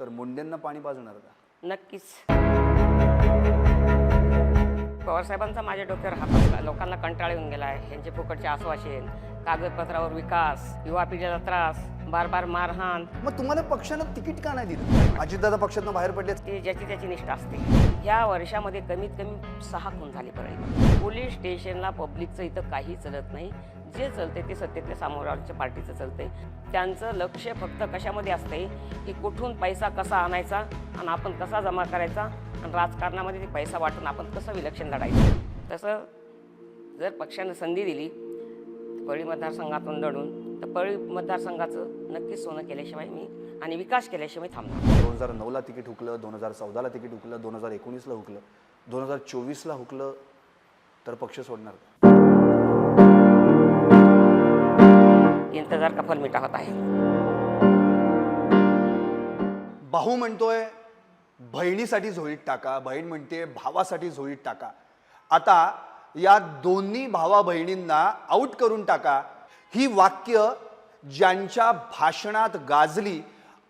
तर मुंडेंना पाणी पाजणार का? नक्कीच. पवारसाहेबांचा माझ्या डोक्यावर हात असला लोकांना कंटाळा येऊन गेला आहे. यांचे फुकटचे आश्वासन कागदपत्रावर विकास युवा पिढीला त्रास बार बार मारहाण. मग तुम्हाला पक्षानं तिकीट का नाही दिलं? अजितदादा पक्षातनं बाहेर पडले ती ज्याची त्याची निष्ठा असते. या वर्षामध्ये कमीत कमी सहा खून झाली परळी पोलीस स्टेशनला पब्लिकचं इथं काही चलत नाही. जे चलते ते सत्तेतल्या सामोराच्या पार्टीचं चलते. त्यांचं लक्ष फक्त कशामध्ये असते? की कुठून पैसा कसा आणायचा आणि आपण कसा जमा करायचा आणि राजकारणामध्ये ते पैसा वाटून आपण कसं विलक्षण लढायचं? तसं जर पक्षानं संधी दिली पळी मतदारसंघातून लढून तर पळी मतदारसंघाचं नक्कीच सोनं केल्याशिवाय मी आणि विकास केल्याशिवाय थांबणार दोन हजार नऊला तिकीट हुकलं दोन हजार चौदाला तिकीट हुकलं दोन हजार एकोणीसला हुकलं दोन हजार चोवीसला हुकलं तर पक्ष सोडणार इंतजार का फल मिटा होता है? भाऊ म्हणतोय बहिणीसाठी झोळीत टाका बहीण म्हणते भावासाठी झोळीत टाका. आता या दोन्ही भावा बहिणींना आऊट करून टाका. ही वाक्य ज्यांच्या भाषणात गाजली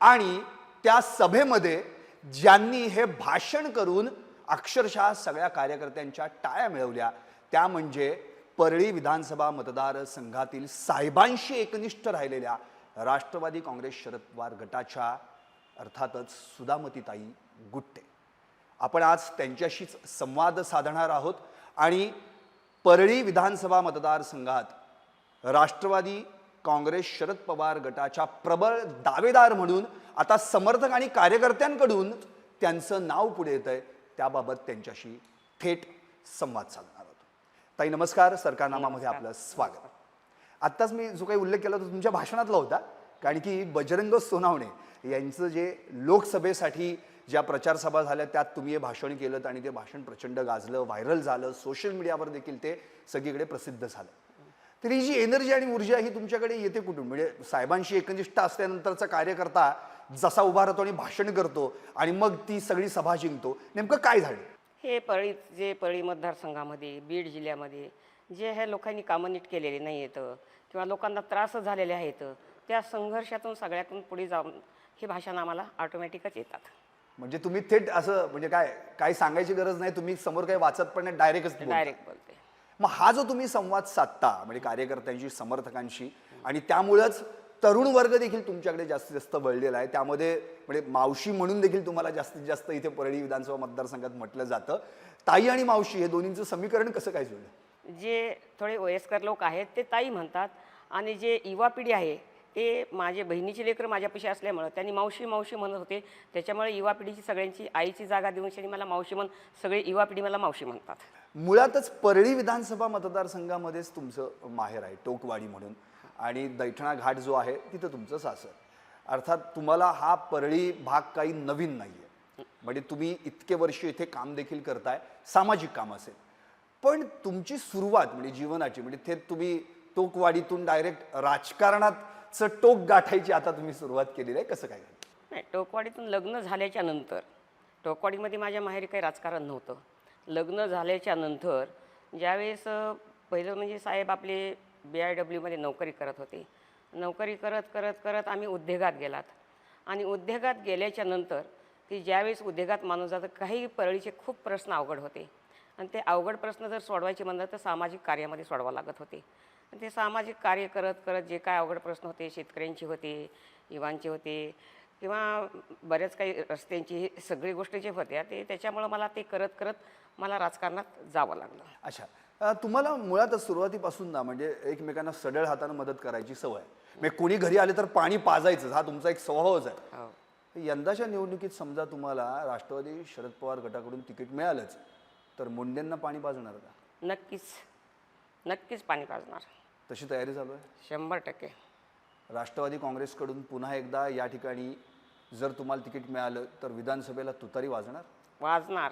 आणि त्या सभेमध्ये ज्यांनी हे भाषण करून अक्षरशः सगळ्या कार्यकर्त्यांच्या टाळ्या मिळवल्या त्या म्हणजे परळी विधानसभा मतदारसंघातील साहेबांशी एकनिष्ठ राहिलेल्या राष्ट्रवादी काँग्रेस शरद पवार गटाच्या अर्थातच सुदामतीताई गुट्टे. आपण आज त्यांच्याशीच संवाद साधणार आहोत आणि परळी विधानसभा मतदारसंघात राष्ट्रवादी काँग्रेस शरद पवार गटाच्या प्रबळ दावेदार म्हणून आता समर्थक आणि कार्यकर्त्यांकडून त्यांचं नाव पुढे येत आहे त्याबाबत त्यांच्याशी थेट संवाद साधणार ताई नमस्कार. सरकारनामामध्ये आपलं स्वागत. आत्ताच मी जो काही उल्लेख केला तो तुमच्या भाषणातला होता कारण की बजरंग सोनावणे यांचं जे लोकसभेसाठी ज्या प्रचार सभा झाल्या त्यात तुम्ही हे भाषण केलं आणि ते भाषण प्रचंड गाजलं व्हायरल झालं. सोशल मीडियावर देखील ते सगळीकडे प्रसिद्ध झालं. तर ही जी एनर्जी आणि ऊर्जा ही तुमच्याकडे येते कुठून? म्हणजे साहेबांशी एकनिष्ठ असल्यानंतरचा कार्यकर्ता जसा उभा राहतो आणि भाषण करतो आणि मग ती सगळी सभा जिंकतो नेमकं काय झालं? हे पळी जे पळी मतदारसंघामध्ये बीड जिल्ह्यामध्ये जे ह्या लोकांनी कामं नीट केलेले नाही आहेत किंवा लोकांना त्रास झालेले आहेत त्या संघर्षातून सगळ्यातून पुढे जाऊन हे भाषण आम्हाला ऑटोमॅटिकच येतात. म्हणजे तुम्ही थेट असं म्हणजे काय काय सांगायची गरज नाही तुम्ही समोर काही वाचत पण नाही डायरेक्टच डायरेक्ट बोलते. मग हा जो तुम्ही संवाद साधता म्हणजे कार्यकर्त्यांशी समर्थकांशी आणि त्यामुळंच तरुण वर्ग देखील तुमच्याकडे जास्तीत जास्त वळलेला आहे. त्यामध्ये म्हणजे मावशी म्हणून देखील तुम्हाला जास्तीत जास्त इथे परळी विधानसभा मतदारसंघात म्हटलं जातं. ताई आणि मावशी हे दोन्हींचं समीकरण कसं काय जुळलं? जे थोडे वयस्कर लोक आहेत ते ताई म्हणतात आणि जे युवा पिढी आहे ते माझे बहिणीचे लेकरं माझ्यापाशी असल्यामुळं त्यांनी मावशी मावशी म्हणत होते. त्याच्यामुळे युवा पिढीची सगळ्यांची आईची जागा देऊन शनी मला मावशी म्हण सगळे युवा पिढी मला मावशी म्हणतात. मुळातच परळी विधानसभा मतदारसंघामध्येच तुमचं माहेर आहे टोकवाडी म्हणून. आणि दैठणा घाट जो आहे तिथं तुमचं सासर. अर्थात तुम्हाला हा परळी भाग काही नवीन नाही आहे म्हणजे तुम्ही इतके वर्ष इथे काम देखील करताय सामाजिक काम असेल. पण तुमची सुरुवात म्हणजे जीवनाची म्हणजे थेट तुम्ही टोकवाडीतून डायरेक्ट राजकारणाचं टोक गाठायची आता तुम्ही सुरुवात केलेली आहे कसं काय? नाही टोकवाडीतून लग्न झाल्याच्यानंतर टोकवाडीमध्ये माझ्या माहेरी काही राजकारण नव्हतं. लग्न झाल्याच्यानंतर ज्यावेळेस पहिलं म्हणजे साहेब आपले बी आय डब्ल्यूमध्ये नोकरी करत होते. नोकरी करत करत करत आम्ही उद्योगात गेलात. आणि उद्योगात गेल्याच्यानंतर ती ज्यावेळेस उद्योगात माणूस जातं काही परळीचे खूप प्रश्न अवघड होते. आणि ते अवघड प्रश्न जर सोडवायचे म्हणलं तर सामाजिक कार्यामध्ये सोडवा लागत होते. आणि ते सामाजिक कार्य करत करत जे काय अवघड प्रश्न होते शेतकऱ्यांचे होते युवांचे होते किंवा बऱ्याच काही रस्त्यांची हे सगळी गोष्टी जे होत्या ते त्याच्यामुळं मला ते करत करत मला राजकारणात जावं लागलं. अच्छा. तुम्हाला मुळातच सुरुवातीपासून ना म्हणजे एकमेकांना सडळ हातानं मदत करायची सवय आहे. म्हणजे कोणी घरी आले तर पाणी पाजायचं हा तुमचा एक स्वभावच आहे. हो. यंदाच्या निवडणुकीत समजा तुम्हाला राष्ट्रवादी शरद पवार गटाकडून तिकीट मिळालंच तर मुंडेंना पाणी पाजणार का? नक्कीच. नक्कीच पाणी पाजणार. तशी तयारी चालू आहे? शंभर टक्के. राष्ट्रवादी काँग्रेसकडून पुन्हा एकदा या ठिकाणी जर तुम्हाला तिकीट मिळालं तर विधानसभेला तुतारी वाजणार? वाजणार.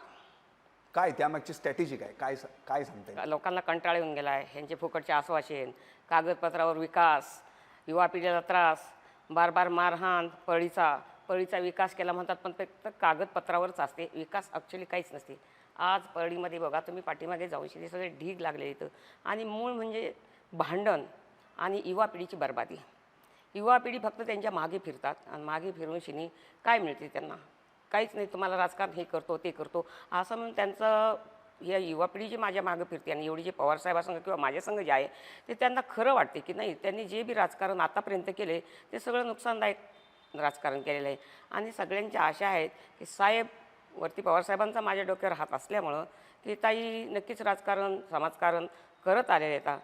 काय त्यामागची स्ट्रॅटेजी काय? काय काय सांगते लोकांना कंटाळा येऊन गेला आहे ह्यांचे फुकटचे आश्वासन कागदपत्रावर विकास युवा पिढीला त्रास बार बार मारहाण पळीचा पळीचा विकास केला म्हणतात पण फक्त कागदपत्रावरच असते. विकास ॲक्च्युली काहीच नसते. आज पळीमध्ये बघा तुम्ही पाठीमागे जाऊन शकते सगळे ढीग लागले इथं आणि मूळ म्हणजे भांडण आणि युवा पिढीची बर्बादी. युवा पिढी फक्त त्यांच्या मागे फिरतात आणि मागे फिरून शिनी काय मिळते त्यांना? काहीच नाही तुम्हाला राजकारण हे करतो ते करतो. असं म्हणून त्यांचं या युवा पिढी जी माझ्या मागं फिरते आणि एवढी जे पवारसाहेबासंग किंवा माझ्या संघ जे आहे ते त्यांना खरं वाटते की नाही त्यांनी जे बी राजकारण आतापर्यंत केले ते सगळं नुकसानदायक राजकारण केलेलं आहे. आणि सगळ्यांच्या आशा आहेत की साहेब वरती पवारसाहेबांचा माझ्या डोक्यावर हात असल्यामुळं की ताई नक्कीच राजकारण समाजकारण करत आलेले आहेत.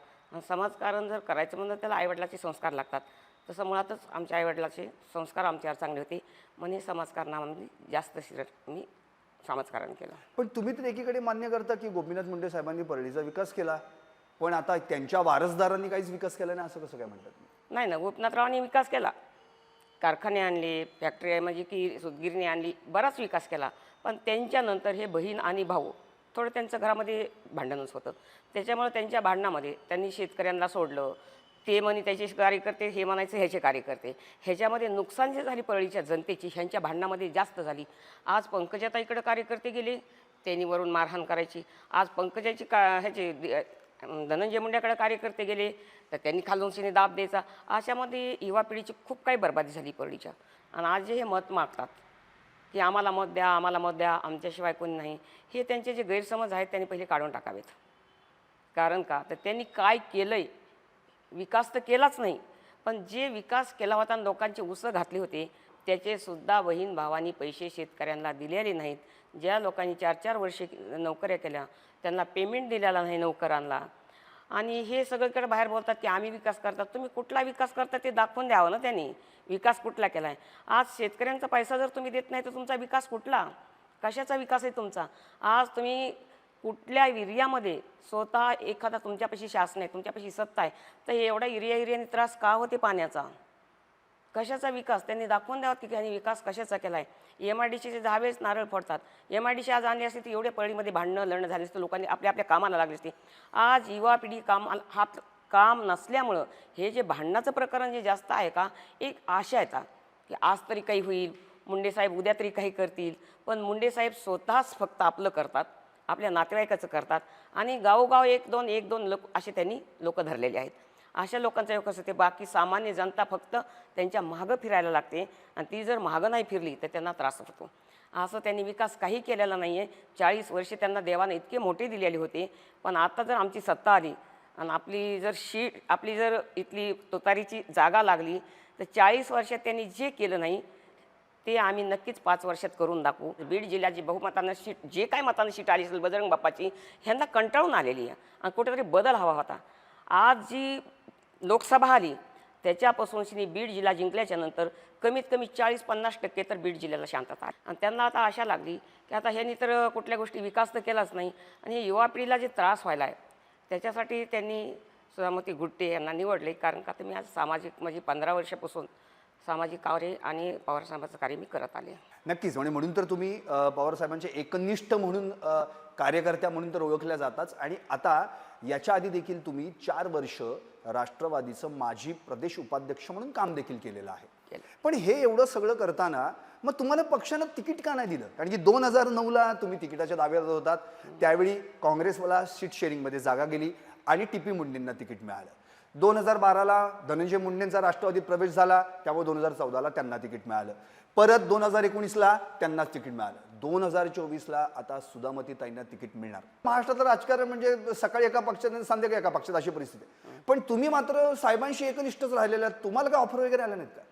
समाजकारण जर करायचं म्हणलं त्याला आईवडिलाचे संस्कार लागतात. तसं मुळातच आमच्या आईवडिलाचे संस्कार आमच्यावर चांगले होते. म्हणून समाजकारणामध्ये जास्त शिर मी समाजकारण केलं. पण तुम्ही तर एकीकडे मान्य करता की गोपीनाथ मुंडे साहेबांनी परळीचा विकास केला पण आता त्यांच्या वारसदारांनी काहीच विकास केला नाही असं कसं काय म्हणतात? नाही ना गोपनाथरावांनी विकास केला. कारखाने आणले फॅक्टरी आहे म्हणजे की सुतगिरणी आणली बराच विकास केला. पण त्यांच्यानंतर हे बहीण आणि भाऊ थोडं त्यांचं घरामध्ये भांडणच होतं. त्याच्यामुळे त्यांच्या भांडणामध्ये त्यांनी शेतकऱ्यांना सोडलं ते म्हणे त्याचे कार्यकर्ते हे म्हणायचं ह्याचे कार्यकर्ते ह्याच्यामध्ये नुकसान जे झाली परळीच्या जनतेची ह्यांच्या भांडणामध्ये जास्त झाली. आज पंकजाताईकडे कार्यकर्ते गेले त्यांनी वरून मारहाण करायची. आज पंकजाची का ह्याचे धनंजय मुंड्याकडे कार्यकर्ते गेले तर त्यांनी खालून शिने दाब द्यायचा. अशामध्ये युवा पिढीची खूप काही बरबादी झाली परळीच्या. आणि आज जे हे मत मागतात की आम्हाला मत द्या आम्हाला मत द्या आमच्याशिवाय कोणी नाही हे त्यांचे जे गैरसमज आहेत त्यांनी पहिले काढून टाकावेत. कारण का? तर त्यांनी काय केलं आहे विकास तर केलाच नाही. पण जे विकास केला होता आणि लोकांची उसं घातली होती त्याचेसुद्धा बहीण भावानी पैसे शेतकऱ्यांना दिलेले नाहीत. ज्या लोकांनी चार चार वर्षे नोकऱ्या केल्या त्यांना पेमेंट दिलेला नाही नोकरांना. आणि हे सगळीकडे बाहेर बोलतात की आम्ही विकास करतात. तुम्ही कुठला विकास करता ते दाखवून द्यावं ना त्यांनी. विकास कुठला केला आहे आज शेतकऱ्यांचा पैसा जर तुम्ही देत नाही तर तुमचा विकास कुठला? कशाचा विकास आहे तुमचा? आज तुम्ही कुठल्या एरियामध्ये स्वतः एखादा तुमच्यापाशी शासन आहे तुमच्यापाशी सत्ता आहे तर एवढा एरिया एरियाने त्रास का होते पाण्याचा? कशाचा विकास? त्यांनी दाखवून द्यावा की त्यांनी विकास कशाचा केला आहे एम आय डी सीचे दहावेच नारळ फोडतात. एम आय डी सी आज आणली असते ती एवढे पळीमध्ये भांडणं लढणं झाली असतं लोकांनी आपल्या आपल्या कामाला लागली असते. आज युवा पिढी काम हात काम नसल्यामुळं हे जे भांडणाचं प्रकरण जे जास्त आहे का एक आशा येतात की आज तरी काही होईल मुंडे साहेब उद्या तरी काही करतील पण मुंडे साहेब स्वतःच फक्त आपलं करतात. आपल्या नातेवाईकाचं करतात. आणि गावोगाव एक दोन एक दोन लोक असे त्यांनी लोक धरलेले आहेत. अशा लोकांचं योग कसं ते बाकी सामान्य जनता फक्त त्यांच्या मागं फिरायला लागते. आणि ती जर मागं नाही फिरली तर त्यांना त्रास होतो. असं त्यांनी विकास काही केलेला नाही आहे चाळीस वर्षे त्यांना देवाने इतके मोठे दिलेले होते. पण आता जर आमची सत्ता आली आणि आपली जर शीट आपली जर इथली तुतारीची जागा लागली तर चाळीस वर्षात त्यांनी जे केलं नाही ते आम्ही नक्कीच पाच वर्षात करून दाखवू. बीड जिल्ह्याची बहुमतानं सीट जे काय मतानं सीट आली असेल बजरंग बाप्पाची ह्यांना कंटाळून आलेली आहे. आणि कुठेतरी बदल हवा होता. आज जी लोकसभा आली त्याच्यापासून शिनी बीड जिल्हा जिंकल्याच्या नंतर कमीत कमी चाळीस पन्नास टक्के तर बीड जिल्ह्याला शांतता आली. आणि त्यांना आता आशा लागली की आता ह्यांनी तर कुठल्या गोष्टी विकास तर केलाच नाही आणि युवा पिढीला जे त्रास व्हायला आहे त्याच्यासाठी त्यांनी सुधामती गुट्टे यांना निवडले. कारण का तर मी आज सामाजिक म्हणजे पंधरा वर्षापासून सामाजिक कार्य आणि पवारसाहेबांचं कार्य मी करत आले. नक्कीच. म्हणजे म्हणून तर तुम्ही पवारसाहेबांचे एकनिष्ठ म्हणून कार्यकर्त्या म्हणून तर ओळखल्या जाताच आणि आता याच्या आधी देखील तुम्ही चार वर्ष राष्ट्रवादीचं माजी प्रदेश उपाध्यक्ष म्हणून काम देखील केलेलं आहे. पण हे एवढं सगळं करताना मग तुम्हाला पक्षानं तिकीट का नाही दिलं? कारण की दोन हजार नऊला तुम्ही तिकिटाच्या दाव्यात होतात. त्यावेळी काँग्रेसवाला सीट शेअरिंगमध्ये जागा गेली आणि टीपी मुंडेंना तिकीट मिळालं. दोन हजार बाराला धनंजय मुंडेंचा राष्ट्रवादीत प्रवेश झाला त्यामुळे दोन हजार चौदाला त्यांना तिकीट मिळालं. परत दोन हजार एकोणीसला त्यांनाच तिकीट मिळालं. दोन हजार चोवीसला आता सुधामती ताईंना तिकीट मिळणार. महाराष्ट्रातलं राजकारण म्हणजे सकाळी एका पक्षात संध्याकाळी एका पक्षात अशी परिस्थिती आहे. पण तुम्ही मात्र साहेबांशी एकनिष्ठच राहिलेल्या तुम्हाला काय ऑफर वगैरे आल्या नाहीत का?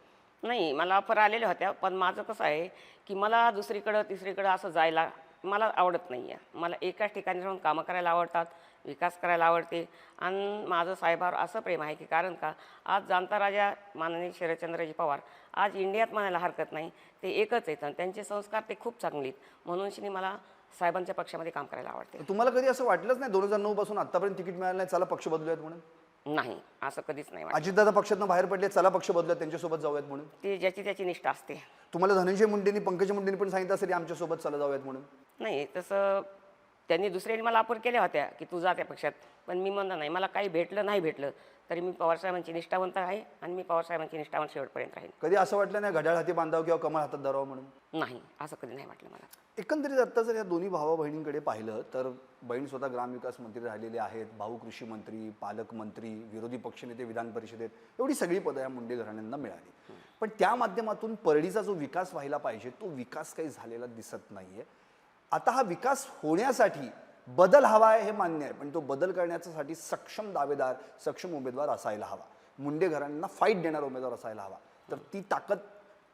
नाही मला ऑफर आलेल्या होत्या पण माझं कसं आहे की मला दुसरीकडं तिसरीकडं असं जायला मला आवडत नाही आहे मला एकाच ठिकाणी राहून कामं करायला आवडतात. विकास करायला आवडते. आणि माझं साहेबावर असं प्रेम आहे की कारण का आज जाणता राजा माननीय शरदचंद्रजी पवार आज इंडियात म्हणायला हरकत नाही. ते एकच आहेत आणि त्यांचे संस्कार ते खूप चांगले आहेत. म्हणून शिनी मला साहेबांच्या पक्षामध्ये काम करायला आवडते. तुम्हाला कधी असं वाटलंच नाही दोन हजार नऊ पासून आतापर्यंत तिकीट मिळालं नाही चला पक्ष बदलूयात म्हणून? नाही असं कधीच नाही अजितदादा पक्षातनं बाहेर पडले चला पक्ष बदलूयात त्यांच्यासोबत जाऊयात म्हणून? ते ज्याची त्याची निष्ठा असते. तुम्हाला धनंजय मुंडेंनी पंकजा मुंडेंनी पण सांगितलं असेल आमच्यासोबत चला जाऊयात म्हणून. नाही तसं त्यांनी दुसऱ्यांनी मला ऑफर केल्या होत्या की तू जा त्या पक्षात. पण मी म्हणलं नाही मला काही भेटलं नाही भेटलं तरी मी पवारसाहेबांची निष्ठावंत आहे आणि मी पवारसाहेबांची निष्ठावंत शेवटपर्यंत राहील कधी असं वाटलं नाही घड्याळ हाती बांधावं किंवा कमळ हातात धरावं म्हणून? नाही असं कधी नाही वाटलं मला. एकंदरीत आता जर या दोन्ही भावा बहिणींकडे पाहिलं तर बहीण स्वतः ग्रामविकास मंत्री राहिलेले आहेत भाऊ कृषी मंत्री पालकमंत्री विरोधी पक्षनेते विधान परिषदेत एवढी सगळी पदं या मुंडे घराण्यांना मिळाली. पण त्या माध्यमातून परळीचा जो विकास व्हायला पाहिजे तो विकास काही झालेला दिसत नाहीये. आता हा विकास होण्यासाठी बदल हवा आहे हे मान्य आहे पण तो बदल करण्यासाठी सक्षम दावेदार सक्षम उमेदवार असायला हवा. मुंडे घरांना फाईट देणारा उमेदवार असायला हवा. तर ती ताकद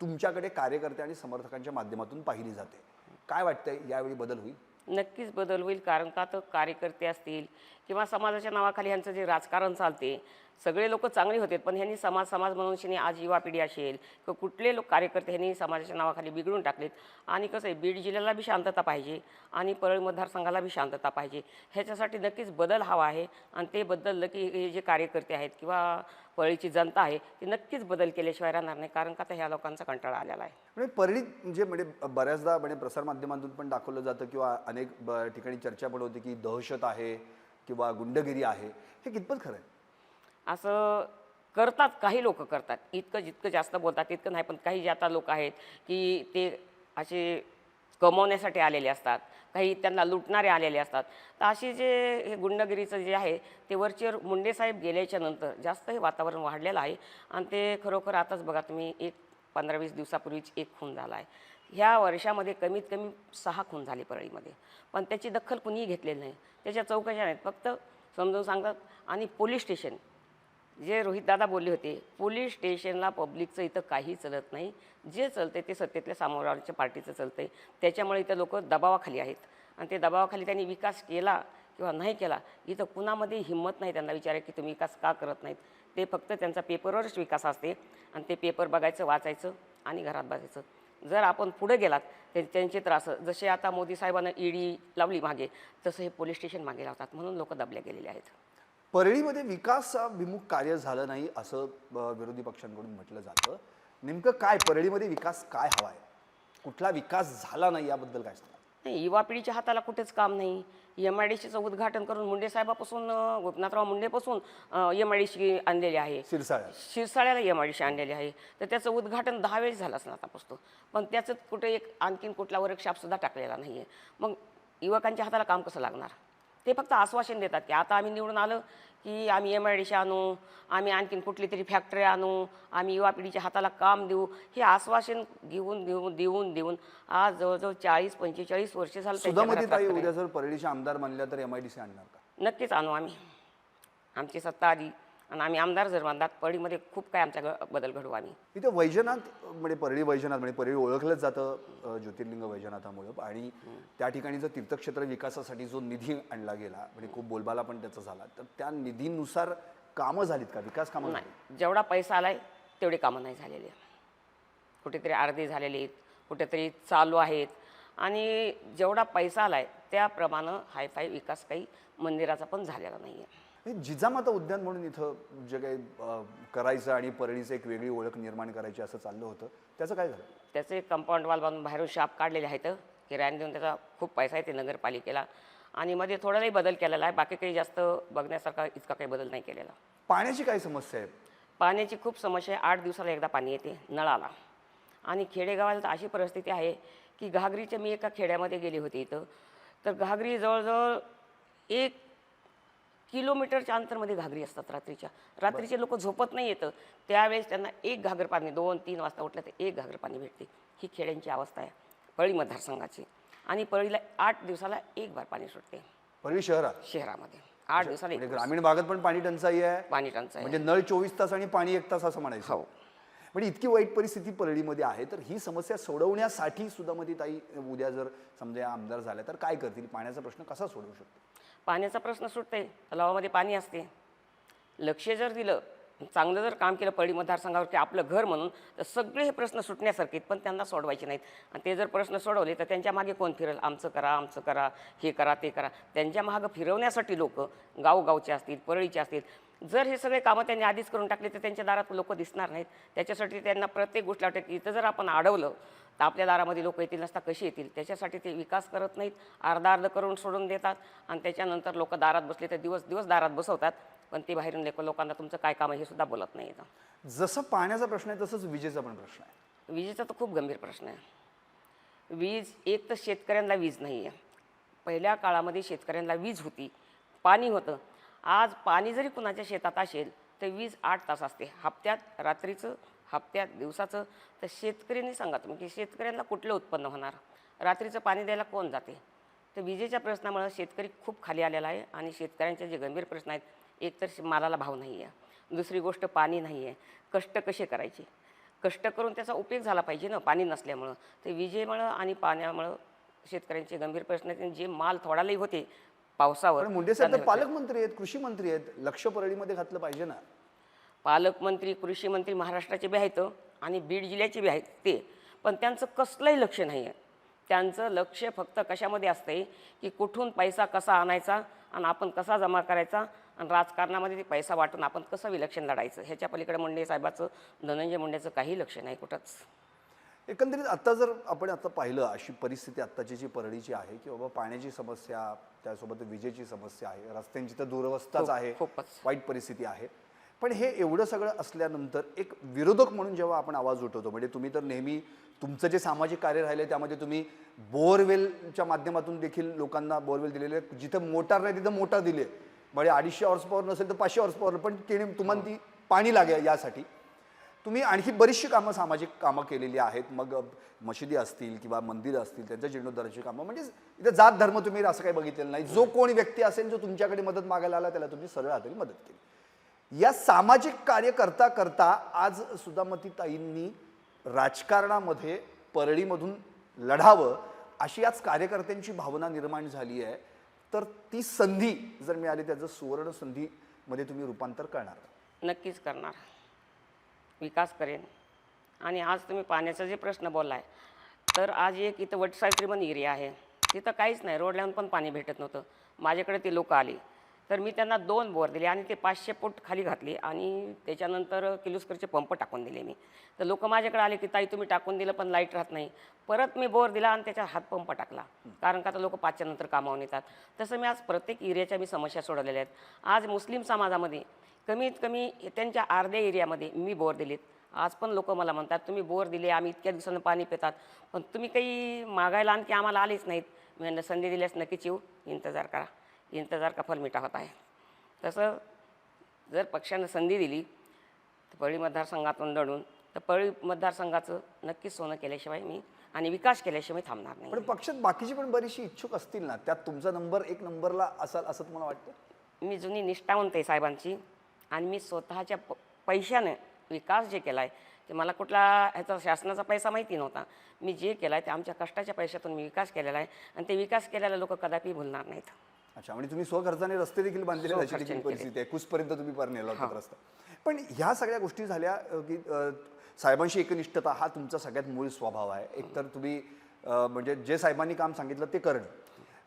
तुमच्याकडे कार्यकर्ते आणि समर्थकांच्या माध्यमातून पाहिली जाते. काय वाटतंय? यावेळी बदल होईल? नक्कीच बदल होईल कारण का तर कार्यकर्ते असतील किंवा समाजाच्या नावाखाली यांचं जे राजकारण चालते सगळे लोक चांगले होते पण ह्यांनी समाज समाज म्हणून शिनी आज युवा पिढी असेल किंवा कुठले लोक कार्यकर्ते ह्यांनी समाजाच्या नावाखाली बिघडून टाकलेत. आणि कसं आहे बीड जिल्ह्याला बी शांतता पाहिजे आणि परळ मतदारसंघाला बी शांतता पाहिजे. ह्याच्यासाठी नक्कीच बदल हवा आहे आणि ते बदललं की हे जे कार्यकर्ते आहेत किंवा परळीची जनता आहे ती नक्कीच बदल केल्याशिवाय राहणार नाही. कारण का तर ह्या लोकांचा कंटाळा आलेला आहे. म्हणजे परळीत म्हणजे म्हणजे बऱ्याचदा म्हणजे प्रसारमाध्यमातून पण दाखवलं जातं किंवा अनेक ब- ठिकाणी चर्चा पण होती की दहशत आहे किंवा गुंडगिरी आहे. हे कितपत खरं आहे? असं करतात काही लोक करतात. इतकं जितकं जास्त बोलतात तितकं नाही पण काही जे आता लोक आहेत की ते असे कमवण्यासाठी आलेले असतात काही त्यांना लुटणारे आलेले असतात. तर अशी जे हे गुंडगिरीचं जे आहे ते वरचेवर मुंडेसाहेब गेल्याच्यानंतर जास्त हे वातावरण वाढलेलं आहे आणि ते खरोखर आताच बघा तुम्ही एक पंधरा वीस दिवसापूर्वीच एक खून झाला आहे. ह्या वर्षामध्ये कमीत कमी सहा खून झाले परळीमध्ये. पण त्याची दखल कुणीही घेतलेली नाही. त्याच्या चौकशा नाहीत. फक्त समजून सांगतात आणि पोलीस स्टेशन जे रोहितदादा बोलले होते पोलीस स्टेशनला पब्लिकचं इथं काही चलत नाही. जे चलते ते सत्तेतल्या सामोरावरच्या पार्टीचं चलतंय. त्याच्यामुळे इथं लोक दबावाखाली आहेत. आणि ते दबावाखाली त्यांनी विकास केला किंवा नाही केला इथं कुणामध्ये हिंमत नाही त्यांना विचारा की तुम्ही विकास का करत नाहीत. ते फक्त त्यांचा पेपरवरच विकास असते आणि ते पेपर बघायचं वाचायचं आणि घरात बसायचं. जर आपण पुढे गेलात तर त्यांचे त्रास जसे आता मोदी साहेबांना ईडी लावली मागे तसं हे पोलीस स्टेशन मागे लावतात. म्हणून लोक दबले गेलेले आहेत. परळीमध्ये विकासाभिमुख कार्य झालं नाही असं विरोधी पक्षांकडून म्हटलं जातं. नेमकं काय? परळीमध्ये विकास काय हवा आहे कुठला विकास झाला नाही याबद्दल काय सांगा नाही युवा पिढीच्या हाताला कुठेच काम नाही. एम आय डी सीचं उद्घाटन करून मुंडे साहेबापासून गोपीनाथराव मुंडेपासून एम आय डी सी आणलेली आहे. शिरसाळ्यात शिरसाळ्याला एम आय डी सी आणलेली आहे. तर त्याचं उद्घाटन दहा वेळेस झालं असणार आतापासून. पण त्याचं कुठे एक आणखीन कुठला वर्कशॉपसुद्धा टाकलेला नाही आहे मग युवकांच्या हाताला काम कसं लागणार? ते फक्त आश्वासन देतात की आता आम्ही निवडून आलं की आम्ही एम आय डी सी आणू आम्ही आणखीन कुठली तरी फॅक्टरी आणू आम्ही युवा पिढीच्या हाताला काम देऊ. हे आश्वासन घेऊन देऊन देऊन देऊन आज जवळजवळ चाळीस पंचेचाळीस वर्ष झालं. उद्या जर परळीचे आमदार म्हणल्या तर एम आय डी सी आणणार का? नक्कीच आणू आम्ही. आमची सत्ता आली आणि आम्ही आमदार जर बांधतात पडीमध्ये खूप काय आमच्या बदल घडवू आम्ही. इथे वैजनाथ म्हणजे परळी वैजनाथ म्हणजे परळी ओळखलंच जातं अ, ज्योतिर्लिंग वैजनाथामुळं. आणि त्या ठिकाणी जर तीर्थक्षेत्र विकासासाठी जो निधी आणला गेला म्हणजे खूप बोलबाला पण त्याचा झाला तर त्या निधीनुसार कामं झालीत का? विकास कामं? नाही. जेवढा पैसा आलाय तेवढे कामं नाही झालेले कुठेतरी अर्धे झालेले आहेत कुठेतरी चालू आहेत. आणि जेवढा पैसा आलाय त्याप्रमाणे हायफाय विकास काही मंदिराचा पण झालेला नाही आहे हे जिजामाता उद्यान म्हणून इथं जे काही करायचं आणि परळीचं एक वेगळी ओळख निर्माण करायची असं चाललं होतं त्याचं काय झालं? त्याचे कंपाऊंड वॉल बांधून बाहेरून शाप काढलेले आहेत किरायाने देऊन त्याचा खूप पैसा आहे ते नगरपालिकेला. आणि मध्ये थोडाही बदल केलेला आहे बाकी काही जास्त बघण्यासारखा इतका काही बदल नाही केलेला. पाण्याची काय समस्या आहे? पाण्याची खूप समस्या आहे आठ दिवसाला एकदा पाणी येते नळाला. आणि खेडेगावाला तर अशी परिस्थिती आहे की घागरीच्या मी एका खेड्यामध्ये गेली होती इथं. तर घागरी जवळजवळ एक किलोमीटरच्या अंतरमध्ये घागरी असतात रात्रीच्या. रात्रीचे लोक झोपत नाही येतं. त्यावेळेस त्यांना एक घागर पाणी दोन तीन वाजता उठलं तर एक घागर पाणी भेटते. ही खेड्यांची अवस्था आहे. पळी मतदारसंघाची. आणि पळीला आठ दिवसाला एक बार पाणी सुटते. परळी शहरात? शहरामध्ये. आठ दिवसाला म्हणजे ग्रामीण भागात पण पाणी टंचाई आहे? पाणी टंचाई म्हणजे नळ चोवीस तास आणि पाणी एक तास असं म्हणायचं. हो. म्हणजे इतकी वाईट परिस्थिती परळीमध्ये आहे तर ही समस्या सोडवण्यासाठी मध्ये ताई उद्या जर समजा आमदार झाल्या तर काय करतील? पाण्याचा प्रश्न कसा सोडवू शकतो पाण्याचा प्रश्न सुटते तलावामध्ये पाणी असते. लक्ष जर दिलं चांगलं जर काम केलं पळी मतदारसंघावर की आपलं घर म्हणून तर सगळे हे प्रश्न सुटण्यासारखे आहेत, पण त्यांना सोडवायचे नाहीत. आणि ते जर प्रश्न सोडवले तर त्यांच्या मागे कोण फिरेल? आमचं करा आमचं करा हे करा ते करा. त्यांच्या मागं फिरवण्यासाठी लोक गावगावचे असतील परळीचे असतील. जर हे सगळे कामं त्यांनी आधीच करून टाकले तर त्यांच्या दारात लोक दिसणार नाहीत. त्याच्यासाठी त्यांना प्रत्येक गोष्ट वाटते की इथं जर आपण अडवलं तर आपल्या दारामध्ये लोक येतील नसता कशी येतील? त्याच्यासाठी ते विकास करत नाहीत. अर्धा अर्ध करून सोडून देतात आणि त्याच्यानंतर लोक दारात बसले तर दिवस दिवस दारात बसवतात. पण ते बाहेरून लोक लोकांना तुमचं काय काम आहे हे सुद्धा बोलत नाही जसं पाण्याचा प्रश्न आहे तसंच विजेचा पण प्रश्न आहे. विजेचा तर खूप गंभीर प्रश्न आहे. वीज एक तर शेतकऱ्यांना वीज नाही आहे पहिल्या काळामध्ये शेतकऱ्यांना वीज होती. पाणी होतं. आज पाणी जरी कुणाच्या शेतात असेल तर वीज आठ तास असते. हप्त्यात रात्रीचं हप्त्यात दिवसाचं. तर शेतकऱ्यांनी सांगा तुम्ही की शेतकऱ्यांना कुठलं उत्पन्न होणार? रात्रीचं पाणी द्यायला कोण जाते? तर विजेच्या प्रश्नामुळं शेतकरी खूप खाली आलेला आहे आणि शेतकऱ्यांचे जे गंभीर प्रश्न आहेत एक तर शे- मालाला भाव नाही आहे दुसरी गोष्ट पाणी नाही आहे कष्ट कसे करायचे? कष्ट करून त्याचा उपयोग झाला पाहिजे ना पाणी नसल्यामुळं. तर विजेमुळं आणि पाण्यामुळं शेतकऱ्यांचे गंभीर प्रश्न आहेत आणि जे माल थोडा लई होते पावसावर पण मुंडे साहेब तर पालकमंत्री आहेत कृषी मंत्री आहेत लक्ष परळीमध्ये घातलं पाहिजे ना. पालकमंत्री कृषी मंत्री महाराष्ट्राचे बी आहेत आणि बीड जिल्ह्याचे बी आहेत ते. पण त्यांचं कसलंही लक्ष नाही आहे. त्यांचं लक्ष फक्त कशामध्ये असतंय की कुठून पैसा कसा आणायचा आणि आपण कसा जमा करायचा आणि राजकारणामध्ये ते पैसा वाटून आपण कसं विलक्षण लढायचं. ह्याच्या पलीकडे मुंडे साहेबाचं धनंजय मुंडेचं काही लक्ष नाही कुठंच. एकंदरीत आता जर आपण आता पाहिलं अशी परिस्थिती आत्ताची जी परळीची आहे की बाबा पाण्याची समस्या त्यासोबत विजेची समस्या आहे रस्त्यांची तर दुरवस्थाच आहे. वाईट परिस्थिती आहे पण हे एवढं सगळं असल्यानंतर एक विरोधक म्हणून जेव्हा आपण आवाज उठवतो म्हणजे तुम्ही तर नेहमी तुमचं जे सामाजिक कार्य राहिले त्यामध्ये तुम्ही बोरवेलच्या माध्यमातून देखील लोकांना बोरवेल दिलेले. जिथं मोटार नाही तिथं मोटार दिले म्हणजे अडीचशे हॉर्स पॉवर नसेल तर पाचशे हॉर्स पॉवर पण केणे तुम्हाला ती पाणी लागेल यासाठी तुम्ही आणखी बरीचशी कामं सामाजिक कामं केलेली आहेत. मग मशिदी असतील किंवा मंदिरं असतील त्यांच्या जीर्णोद्धाराची कामं. म्हणजे इथे जात धर्म तुम्ही असं काही बघितलेलं नाही. जो कोणी व्यक्ती असेल जो तुमच्याकडे मदत मागायला आला त्याला तुम्ही सरळ हाताने मदत केली. या सामाजिक कार्य करता करता आज सुधामती ताईंनी राजकारणामध्ये परळीमधून लढावं अशी आज कार्यकर्त्यांची भावना निर्माण झाली आहे. तर ती संधी जर मिळाली त्याचं सुवर्ण संधीमध्ये तुम्ही रूपांतर करणार नक्कीच करणार. विकास करेन. आणि आज तुम्ही पाण्याचा जे प्रश्न बोललाय तर आज एक इथं वटसावित्री एरिया आहे. तिथं काहीच नाही रोड लावून पण पाणी भेटत नव्हतं. माझ्याकडे ते लोकं आली. तर मी त्यांना दोन बोर दिले आणि ते पाचशे फूट खाली घातले आणि त्याच्यानंतर किलुस्करचे पंप टाकून दिले मी. तर लोक माझ्याकडे आले की ताई तुम्ही टाकून दिलं पण लाइट राहत नाही. परत मी बोर दिला आणि त्याच्यात हातपंप टाकला. कारण का आता लोक पाचच्या नंतर कामावून येतात. तसं मी आज प्रत्येक एरियाच्या मी समस्या सोडवलेल्या आहेत. आज मुस्लिम समाजामध्ये कमीत कमी त्यांच्या अर्ध्या एरियामध्ये मी बोर दिलेत. आज पण लोक मला म्हणतात तुम्ही बोर दिले आम्ही इतक्या दिवसानं पाणी पितात. पण तुम्ही काही मागायला आणखी आम्हाला आलेच नाहीत. मी संधी दिल्यास नक्कीच येऊ इंतजार करा. इंतजार का फल मिठा होत आहे? तसं जर पक्षानं संधी दिली तर पळी मतदारसंघातून लढून तर पळी मतदारसंघाचं नक्कीच सोनं केल्याशिवाय मी आणि विकास केल्याशिवाय थांबणार नाही. पण पक्षात बाकीची पण बरीचशी इच्छुक असतील ना? त्यात तुमचा नंबर एक नंबरला असाल असं तुम्हाला वाटतं? मी जुनी निष्ठावंत आहे साहेबांची. आणि मी स्वतःच्या प पैशाने विकास जे केला आहे ते मला कुठला ह्याचा शासनाचा पैसा माहिती नव्हता. मी जे केलं आहे ते आमच्या कष्टाच्या पैशातून मी विकास केलेला आहे आणि ते विकास केलेला लोक कदापि भुलणार नाहीत. अच्छा म्हणजे तुम्ही स्वखर्चाने रस्ते देखील बांधलेले देखील परिस्थिती आहे. कुसपर्यंत तुम्ही पर नेला होता रस्ता. पण ह्या सगळ्या गोष्टी झाल्या की साहेबांशी एकनिष्ठता हा तुमचा सगळ्यात मूळ स्वभाव आहे. एकतर तुम्ही म्हणजे जे साहेबांनी काम सांगितलं ते करणं.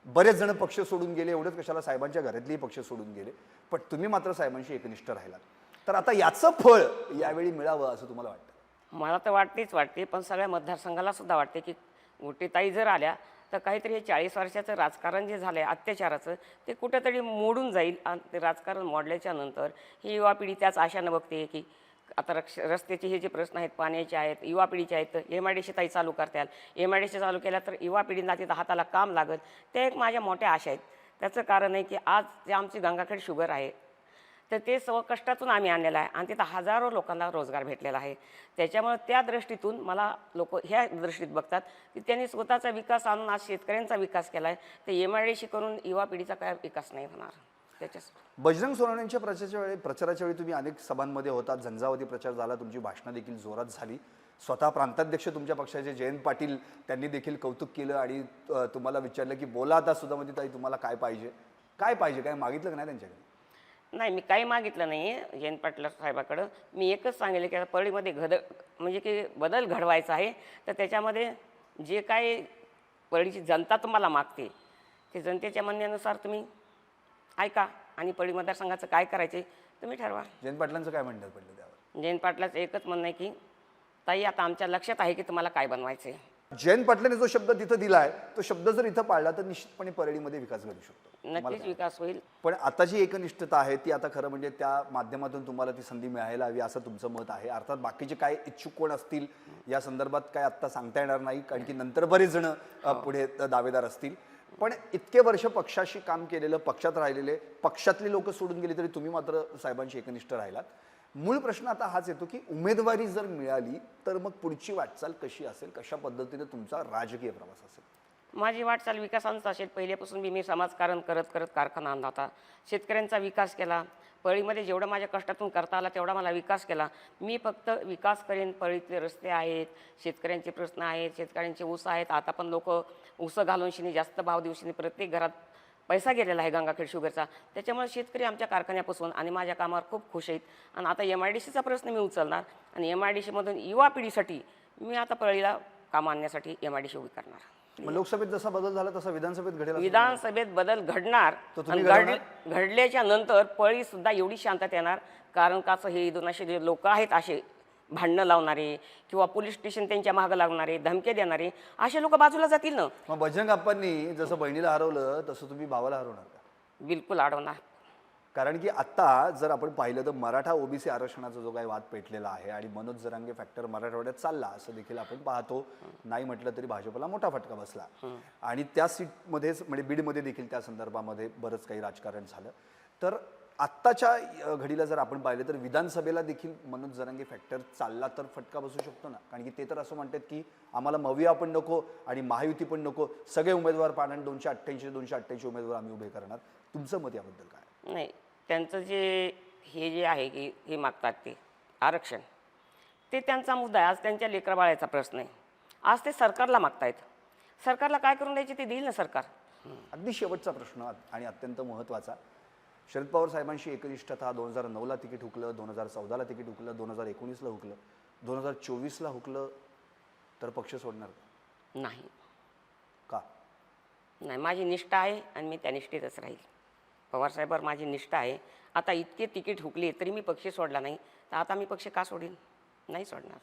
बरेच जण पक्ष सोडून गेले एवढंच कशाला साहेबांच्या घरातलेही पक्ष सोडून गेले पण तुम्ही मात्र साहेबांशी एकनिष्ठ राहिलात. तर आता याचं फळ यावेळी मिळावं असं तुम्हाला वाटतं? मला तर वाटतेच वाटते पण सगळ्या मतदारसंघाला सुद्धा वाटते की गोटेताई जर आल्या तर काहीतरी हे चाळीस वर्षाचं राजकारण जे झालं आहे अत्याचाराचं ते कुठेतरी मोडून जाईल. आणि ते राजकारण मोडल्याच्या नंतर ही युवा पिढी त्याच आशानं बघते की आता रक्ष रस्त्याचे हे जे प्रश्न आहेत पाण्याचे आहेत युवा पिढीचे आहेत एम आय डी सी ताई चालू करताल एम आय डी सी चालू केल्या तर युवा पिढींना तिथं हाताला काम लागत ते एक माझ्या मोठ्या आशा आहेत. त्याचं कारण आहे की आज जे आमची गंगाखेड शुगर आहे तर ते सर्व कष्टातून आम्ही आणलेलं आहे आणि तिथं हजारो लोकांना रोजगार भेटलेला आहे. त्याच्यामुळे त्या दृष्टीतून मला लोक ह्या दृष्टीत बघतात की त्यांनी स्वतःचा विकास आणून आज शेतकऱ्यांचा विकास केला आहे तर एम आय डी सी करून युवा पिढीचा काय विकास नाही होणार. बजरंग सोनवणेंच्या प्रचाराच्या वेळी प्रचाराच्या वेळी तुम्ही अनेक सभांमध्ये होतात. झंझावती प्रचार झाला. तुमची भाषणं देखील जोरात झाली. स्वतः प्रांताध्यक्ष तुमच्या पक्षाचे जयंत पाटील त्यांनी देखील कौतुक केलं आणि अ, तुम्हाला विचारलं की बोला आता सुधामती ताई तुम्हाला काय पाहिजे? काय पाहिजे? काय मागितलं का नाही त्यांच्याकडे? नाही मी काही मागितलं नाही आहे जयंत पाटील साहेबाकडं. मी एकच सांगितलं की आता परळीमध्ये घड म्हणजे की बदल घडवायचा आहे. तर त्याच्यामध्ये जे काय परळीची जनता तुम्हाला मागते ते जनतेच्या म्हणण्यानुसार तुम्ही ऐका आणि परळी मतदारसंघाचं काय करायचे तुम्ही ठरवा. जयंत पाटलांचं काय म्हणणं पडलं त्यावर? जयंत पाटलाचं एकच म्हणणं आहे की ताई आता आमच्या लक्षात आहे की तुम्हाला काय बनवायचं आहे जयंत पाटलाने जो शब्द तिथं दिलाय तो शब्द जर इथं पाळला तर निश्चितपणे परळीमध्ये विकास घडू शकतो. तुम्हाला नक्कीच काय? विकास होईल. पण आता जी एकनिष्ठता आहे ती आता खरं म्हणजे त्या माध्यमातून तुम्हाला ती संधी मिळायला हवी असं तुमचं मत आहे. अर्थात बाकीचे काय इच्छुक कोण असतील या संदर्भात काय आत्ता सांगता येणार नाही कारण की नंतर बरेच जण अ, पुढे दावेदार असतील. पण इतके वर्ष पक्षाशी काम केलेलं पक्षात राहिलेले पक्षातले लोक सोडून गेले तरी तुम्ही मात्र साहेबांशी एकनिष्ठ राहिलात. मूळ प्रश्न आता हाच येतो की उमेदवारी जर मिळाली तर मग पुढची वाटचाल कशी असेल? कशा पद्धतीने तुमचा राजकीय प्रवास असेल? माझी वाटचाल विकासांचा असेल. पहिल्यापासून मी मी समाजकारण करत करत कारखाना आणला होता. शेतकऱ्यांचा विकास केला. पळीमध्ये जेवढं माझ्या कष्टातून करता आला तेवढा मला विकास केला. मी फक्त विकास करेन पळीतले रस्ते आहेत शेतकऱ्यांचे प्रश्न आहेत शेतकऱ्यांचे ऊस आहेत. आता पण लोक ऊसं घालून शिनी जास्त भाव दिवशीने प्रत्येक घरात पैसा गेलेला आहे गंगाखेड शुगरचा. त्याच्यामुळे शेतकरी आमच्या कारखान्यापासून आणि माझ्या कामावर खूप खुश आहेत. आणि आता एम आय डी सीचा प्रश्न मी उचलणार आणि एम आय डी सीमधून युवा पिढीसाठी मी आता पळीला काम आणण्यासाठी एम आय डी सी उभी करणार. मग लोकसभेत जसा बदल झाला तसा विधानसभेत घडेल असं विधानसभेत बदल घडणार तो तुम्ही आणि घड- घडल्याच्या नंतर पळी सुद्धा एवढी शांतता येणार कारण का असं हे दोन असे जे लोक आहेत असे भांडणं लावणारे किंवा पोलीस स्टेशन त्यांच्या मागं लागणारे धमके देणारे असे लोक बाजूला जातील ना? मग बजरंग अप्पांनी जसं बहिणीला हरवलं तसं तुम्ही भावाला हरवणार का? बिलकुल अडवणार. कारण की आत्ता जर आपण पाहिलं तर मराठा ओबीसी आरक्षणाचा जो काही वाद पेटलेला आहे आणि मनोज जरांगे फॅक्टर मराठवाड्यात चालला असं देखील आपण पाहतो. नाही म्हटलं तरी भाजपला मोठा फटका बसला. आणि त्या सीटमध्येच म्हणजे बीडमध्ये देखील त्या संदर्भामध्ये बरंच काही राजकारण झालं. तर आत्ताच्या घडीला जर आपण पाहिलं तर विधानसभेला देखील मनोज जरांगे फॅक्टर चालला तर फटका बसू शकतो ना? कारण की ते तर असं म्हणतात की आम्हाला मविया पण नको आणि महायुती पण नको. सगळे उमेदवार पाहणार दोनशे अठ्ठ्याऐंशी दोनशे अठ्ठ्याऐंशी उमेदवार आम्ही उभे करणार. तुमचं मत याबद्दल काय? नाही त्यांचं जे हे जे आहे की हे मागतात ते आरक्षण ते त्यांचा मुद्दा आहे. आज त्यांच्या लेकराबाळाचा प्रश्न आहे. आज ते सरकारला मागतायत. सरकारला काय करून द्यायचे ते देईल ना सरकार. अगदी शेवटचा प्रश्न आणि अत्यंत महत्त्वाचा. शरद पवार साहेबांशी एकनिष्ठता दोन हजार नऊला तिकीट हुकलं दोन हजार चौदाला तिकीट हुकलं दोन हजार एकोणीसला हुकलं दोन हजार चोवीसला हुकलं तर पक्ष सोडणार का? नाही. का? नाही माझी निष्ठा आहे आणि मी त्या निष्ठेतच राहील. पवारसाहेबांवर माझी निष्ठा आहे. आता इतके तिकीट हुकले तरी मी पक्ष सोडला नाही. तर आता मी पक्ष का सोडीन? नाही सोडणार.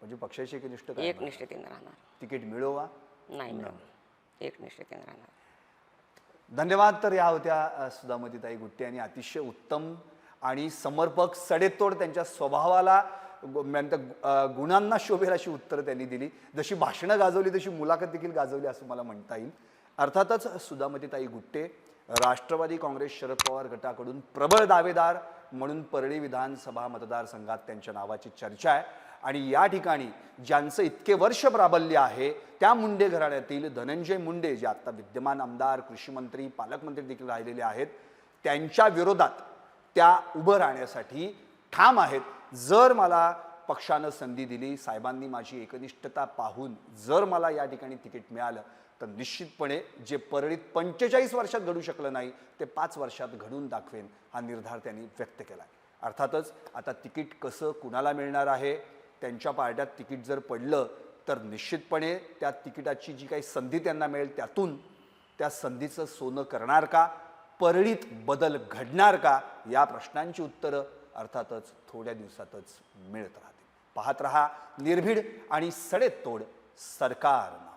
म्हणजे पक्षाची एकनिष्ठ काय एक निष्ठेने राहणार. तिकीट मिळवा नाही मिळणार एक निष्ठेने राहणार. धन्यवाद तर या होत्या सुधामतीताई गुट्टे आणि अतिशय उत्तम आणि समर्पक सडेतोड त्यांच्या स्वभावाला अ, गुणांना शोभेल अशी उत्तरं त्यांनी दिली. जशी भाषणं गाजवली तशी मुलाखत देखील गाजवली असं मला म्हणता येईल. अर्थातच सुधामतीताई गुट्टे राष्ट्रवादी काँग्रेस शरद पवार गटाकडून प्रबळ दावेदार म्हणून परळी विधानसभा मतदारसंघात त्यांच्या नावाची चर्चा आहे. आणि या ठिकाणी ज्यांचं इतके वर्ष प्राबल्य आहे त्या मुंडे घराण्यातील धनंजय मुंडे जे आता विद्यमान आमदार कृषीमंत्री पालकमंत्री देखील राहिलेले आहेत त्यांच्या विरोधात त्या उभं राहण्यासाठी ठाम आहेत. जर मला पक्षानं संधी दिली साहेबांनी माझी एकनिष्ठता पाहून जर मला या ठिकाणी तिकीट मिळालं तर निश्चितपणे जे परळीत पंचेचाळीस वर्षात घडू शकलं नाही ते पाच वर्षात घडून दाखवेन हा निर्धार त्यांनी व्यक्त केला अर्थातच आता तिकीट कसं कुणाला मिळणार आहे त्यांच्या पार्ट्यात तिकीट जर पडलं तर निश्चितपणे त्या तिकिटाची जी काही संधी त्यांना मिळेल त्यातून त्या संधीचं सोनं करणार का परळीत बदल घडणार का या प्रश्नांची उत्तरं अर्थातच थोड्या दिवसातच मिळत राहतील. पाहत रहा निर्भीड आणि सडेतोड सरकार.